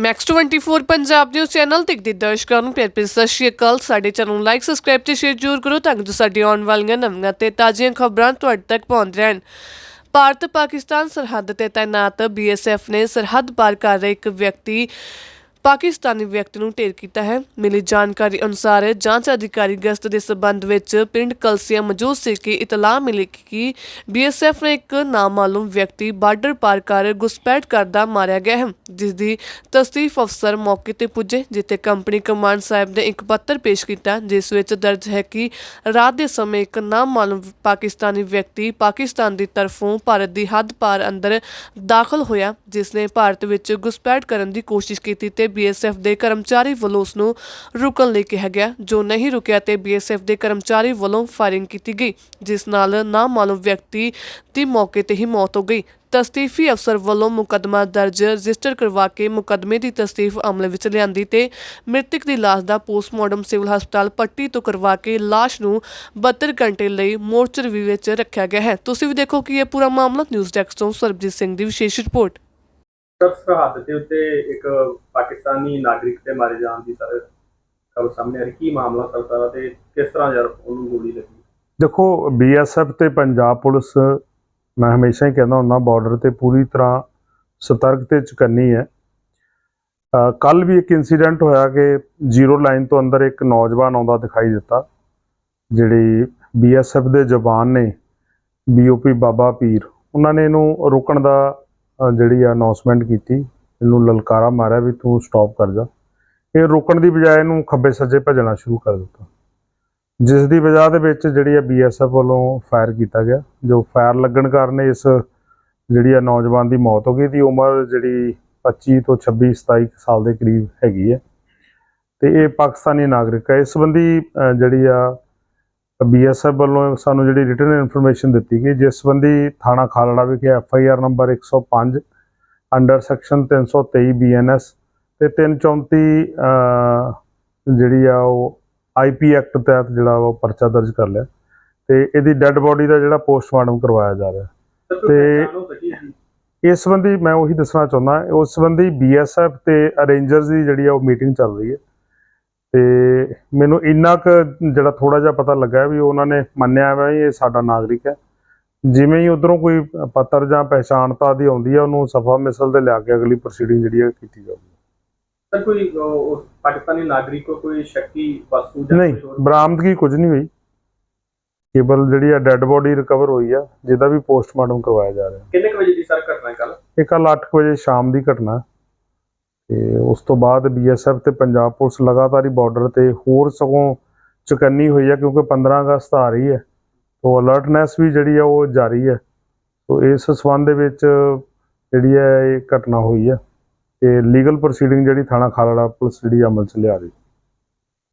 Max 24 Punjab news channel ਤੇ ਦੇ ਦਰਸ਼ਕਾਂ ਨੂੰ ਪਿਆਰ ਭਰੀ ਸਤਿ ਸ਼੍ਰੀ ਅਕਾਲ। ਸਾਡੇ ਚੈਨਲ ਨੂੰ ਲਾਈਕ ਸਬਸਕ੍ਰਾਈਬ ਤੇ ਸ਼ੇਅਰ ਜ਼ਰੂਰ ਕਰੋ ਤਾਂ ਜੋ ਸਾਡੀ ਆਉਣ ਵਾਲੀਆਂ ਨਵੀਆਂ ਤੇ ਤਾਜ਼ੀਆਂ ਖਬਰਾਂ ਤੁਹਾਡੇ ਤੱਕ ਪਹੁੰਚ ਰਹਿਣ। ਭਾਰਤ ਪਾਕਿਸਤਾਨ ਸਰਹੱਦ ਤੇ ਤਾਇਨਾਤ ਬੀਐਸਐਫ ਨੇ ਸਰਹੱਦ ਪਾਰ ਕਰ ਰਹੇ ਇੱਕ ਵਿਅਕਤੀ ਪਾਕਿਸਤਾਨੀ ਵਿਅਕਤੀ ਨੂੰ ਢੇਰ ਕੀਤਾ ਹੈ। ਮਿਲੀ ਜਾਣਕਾਰੀ ਅਨੁਸਾਰ ਜਾਂਚ ਅਧਿਕਾਰੀ ਗਸਤ ਦੇ ਸਬੰਧ ਵਿੱਚ ਪਿੰਡ ਕਲਸੀਆ ਮੌਜੂਦ ਸੀ ਕਿ ਇਤਲਾਹ ਮਿਲੀ ਕਿ ਬੀਐਸਐਫ ਨੇ ਇੱਕ ਨਾਮਾਲੂਮ ਵਿਅਕਤੀ ਬਾਰਡਰ ਪਾਰ ਕਰ ਘੁਸਪੈਠ ਕਰਦਾ ਮਾਰਿਆ ਗਿਆ ਹੈ। ਜਿਸ ਦੀ ਤਸਦੀਫ ਅਫਸਰ ਮੌਕੇ ਤੇ ਪੁੱਜੇ, ਜਿੱਥੇ ਕੰਪਨੀ ਕਮਾਂਡ ਸਾਹਿਬ ਨੇ ਇੱਕ ਪੱਤਰ ਪੇਸ਼ ਕੀਤਾ, ਜਿਸ ਵਿੱਚ ਦਰਜ ਹੈ ਕਿ ਰਾਤ ਦੇ ਸਮੇਂ ਇੱਕ ਨਾਮਾਲੂਮ ਪਾਕਿਸਤਾਨੀ ਵਿਅਕਤੀ ਪਾਕਿਸਤਾਨ ਦੀ ਤਰਫੋਂ ਭਾਰਤ ਦੀ ਹੱਦ ਪਾਰ ਅੰਦਰ ਦਾਖਲ ਹੋਇਆ, ਜਿਸ ਨੇ ਭਾਰਤ ਵਿੱਚ ਘੁਸਪੈਠ ਕਰਨ ਦੀ ਕੋਸ਼ਿਸ਼ ਕੀਤੀ ਤੇ ਬੀਐਸਐਫ ਦੇ ਕਰਮਚਾਰੀ ਵੱਲੋਂ ਉਸ ਨੂੰ ਰੁਕਣ ਲਈ ਕਿਹਾ ਗਿਆ, ਜੋ ਨਹੀਂ ਰੁਕਿਆ ਤੇ ਬੀਐਸਐਫ ਦੇ ਕਰਮਚਾਰੀ ਵੱਲੋਂ ਫਾਇਰਿੰਗ ਕੀਤੀ ਗਈ, ਜਿਸ ਨਾਲ ਨਾਮਾਲੂਮ ਵਿਅਕਤੀ ਦੀ ਮੌਕੇ ਤੇ ਹੀ ਮੌਤ ਹੋ ਗਈ। ਤਸਦੀਫੀ ਅਫਸਰ ਵੱਲੋਂ ਮੁਕੱਦਮਾ ਦਰਜ ਰਜਿਸਟਰ ਕਰਵਾ ਕੇ ਮੁਕੱਦਮੇ ਦੀ ਤਸਦੀਫ ਅਮਲ ਵਿੱਚ ਲਿਆਂਦੀ ਤੇ ਮ੍ਰਿਤਕ ਦੀ ਲਾਸ਼ ਦਾ ਪੋਸਟਮਾਰਟਮ ਸਿਵਲ ਹਸਪਤਾਲ ਪੱਟੀ ਤੋਂ ਕਰਵਾ ਕੇ ਲਾਸ਼ ਨੂੰ 72 ਘੰਟੇ ਲਈ ਮੋਰਚਰੀ ਵਿੱਚ ਰੱਖਿਆ ਗਿਆ ਹੈ। ਤੁਸੀਂ ਵੀ ਦੇਖੋ ਕਿ ਇਹ ਪੂਰਾ ਮਾਮਲਾ, ਨਿਊਜ਼ ਡੈਸਕ ਤੋਂ ਸਰਬਜੀਤ ਸਿੰਘ ਦੀ ਵਿਸ਼ੇਸ਼ ਰਿਪੋਰਟ। ਸਰ ਸਰਹੱਦ ਦੇ ਉੱਤੇ ਇੱਕ ਪਾਕਿਸਤਾਨੀ ਨਾਗਰਿਕ ਦੇ ਮਾਰੇ ਜਾਣ ਦੀ ਸਰ ਖਬਰ ਸਾਹਮਣੇ ਆ ਰਹੀ। ਕੀ ਮਾਮਲਾ ਸਰ ਸਾਰਾ ਤੇ ਕਿਸ ਤਰ੍ਹਾਂ ਯਾਰ ਉਹਨੂੰ ਗੋਲੀ ਲੱਗੀ? ਦੇਖੋ ਬੀਐਸਐਫ ਤੇ ਪੰਜਾਬ ਪੁਲਿਸ, ਮੈਂ ਹਮੇਸ਼ਾ ਹੀ ਕਹਿੰਦਾ ਹੁੰਦਾ ਬਾਰਡਰ ਤੇ ਪੂਰੀ ਤਰ੍ਹਾਂ ਸਤਰਕ ਤੇ ਚੁਕੰਨੀ ਹੈ। ਕੱਲ ਵੀ ਇੱਕ ਇਨਸੀਡੈਂਟ ਹੋਇਆ ਕਿ ਜ਼ੀਰੋ ਲਾਈਨ ਤੋਂ ਅੰਦਰ ਇੱਕ ਨੌਜਵਾਨ ਆਉਂਦਾ ਦਿਖਾਈ ਦਿੱਤਾ, ਜਿਹੜੀ ਬੀਐਸਐਫ ਦੇ ਜਵਾਨ ਨੇ ਬੀਓਪੀ ਬਾਬਾ ਪੀਰ। ਉਹਨਾਂ ਨੇ ਇਹਨੂੰ ਰੋਕਣ ਦਾ ਜਿਹੜੀ ਆ ਅਨਾਉਂਸਮੈਂਟ ਕੀਤੀ, ਇਹਨੂੰ ਲਲਕਾਰਾ ਮਾਰਿਆ ਵੀ ਤੂੰ ਸਟਾਪ ਕਰ ਜਾ। ਇਹ ਰੋਕਣ ਦੀ ਬਜਾਏ ਇਹਨੂੰ ਖੱਬੇ ਸੱਜੇ ਭੱਜਣਾ ਸ਼ੁਰੂ ਕਰ ਦਿੱਤਾ। ਜਿਸ ਦੀ ਵਜ੍ਹਾ ਦੇ ਵਿੱਚ ਜਿਹੜੀ ਆ ਬੀਐਸਐਫ ਵੱਲੋਂ ਫਾਇਰ ਕੀਤਾ ਗਿਆ, ਜੋ ਫਾਇਰ ਲੱਗਣ ਕਾਰਨ ਇਸ ਜਿਹੜੀ ਆ ਨੌਜਵਾਨ ਦੀ ਮੌਤ ਹੋ ਗਈ ਦੀ ਉਮਰ ਜਿਹੜੀ 25 ਤੋਂ 26 27 ਕੁ ਸਾਲ ਦੇ ਕਰੀਬ ਹੈਗੀ ਹੈ। ਤੇ ਇਹ ਪਾਕਿਸਤਾਨੀ ਨਾਗਰਿਕ ਹੈ। ਇਸ ਸੰਬੰਧੀ ਜਿਹੜੀ ਆ ਬੀਐਸਐਫ ਵੱਲੋਂ ਸਾਨੂੰ ਜਿਹੜੀ ਰਿਟਨ ਇਨਫੋਰਮੇਸ਼ਨ ਦਿੱਤੀ ਗਈ ਜਿਸ ਸੰਬੰਧੀ ਥਾਣਾ ਖਾਲੜਾ ਵਿਖੇ FIR number 105 under section 323 BNS ਤੇ 334 ਅ, ਜਿਹੜੀ ਆ ਉਹ ਆਈਪੀ ਐਕਟ ਤਹਿਤ ਜਿਹੜਾ ਉਹ ਪਰਚਾ ਦਰਜ ਕਰ ਲਿਆ। ਤੇ ਇਹਦੀ ਡੈੱਡ ਬੋਡੀ ਦਾ ਜਿਹੜਾ ਪੋਸਟਮਾਰਟਮ ਕਰਵਾਇਆ ਜਾ ਰਿਹਾ। ਤੇ- ਇਸ ਸੰਬੰਧੀ ਮੈਂ ਉਹੀ ਦੱਸਣਾ ਚਾਹੁੰਦਾ ਉਸ ਸੰਬੰਧੀ ਬੀਐਸਐਫ ਤੇ ਅਰੇਂਜਰਸ ਦੀ ਜਿਹੜੀ ਆ ਉਹ ਮੀਟਿੰਗ ਚੱਲ ਰਹੀ ਹੈ। ਤੇ ਮੈਨੂੰ ਇੰਨਾ ਕੁ ਜਿਹੜਾ ਥੋੜਾ ਜਿਹਾ ਪਤਾ ਲੱਗਾ ਵੀ ਉਹਨਾਂ ਨੇ ਮੰਨਿਆ ਵਾ ਵੀ ਇਹ ਸਾਡਾ ਨਾਗਰਿਕ ਹੈ। ਜਿਵੇਂ ਹੀ ਉਧਰੋਂ ਕੋਈ ਪੱਤਰ ਜਾਂ ਪਹਿਚਾਣਤਾ ਦੀ ਆਉਂਦੀ ਹੈ ਉਹਨੂੰ ਸਫਾ ਮਿਸਲ ਤੇ ਲਿਆ ਕੇ ਅਗਲੀ ਪ੍ਰੋਸੀਡਿੰਗ ਜਿਹੜੀ ਹੈ ਕੀਤੀ ਜਾਊਗੀ। ਸਰ ਕੋਈ ਪਾਕਿਸਤਾਨੀ ਨਾਗਰਿਕ ਕੋ ਕੋਈ ਸ਼ੱਕੀ ਵਸਤੂ ਜਾਂ ਨਹੀਂ? ਬਰਾਮਦਗੀ ਕੁਝ ਨਹੀਂ ਹੋਈ। ਕੇਵਲ ਜਿਹੜੀ ਆ ਡੈੱਡ ਬੋਡੀ ਰਿਕਵਰ ਹੋਈ ਆ ਜਿਹਦਾ ਵੀ ਪੋਸਟਮਾਰਟਮ ਕਰਵਾਇਆ ਜਾ ਰਿਹਾ। ਕਿੰਨੇ ਵਜੇ ਦੀ ਸਰ ਘਟਨਾ ਕੱਲ ਇਹ ਕੱਲ 8 ਵਜੇ ਸ਼ਾਮ ਦੀ ਘਟਨਾ। ਹੈ ਤੇ ਉਸ ਤੋਂ ਬਾਅਦ ਬੀਐਸਐਫ ਤੇ ਪੰਜਾਬ ਪੁਲਿਸ ਲਗਾਤਾਰ ਹੀ ਬਾਰਡਰ ਤੇ ਹੋਰ ਸਗੋਂ ਚੁਕੰਨੀ ਹੋਈ ਹੈ ਕਿਉਂਕਿ 15 ਅਗਸਤ ਆ ਰਹੀ ਹੈ। ਤੋਂ ਅਲਰਟਨੈਸ ਵੀ ਜਿਹੜੀ ਆ ਉਹ ਜਾਰੀ ਹੈ। ਤੋਂ ਇਸ ਸਬੰਧ ਦੇ ਵਿੱਚ ਜਿਹੜੀ ਹੈ ਇਹ ਘਟਨਾ ਹੋਈ ਹੈ ਤੇ ਲੀਗਲ ਪ੍ਰੋਸੀਡਿੰਗ ਜਿਹੜੀ ਥਾਣਾ ਖਾਲੜਾ ਪੁਲਿਸ ਜਿਹੜੀ ਅਮਲ ਚ ਲਿਆ ਰਹੀ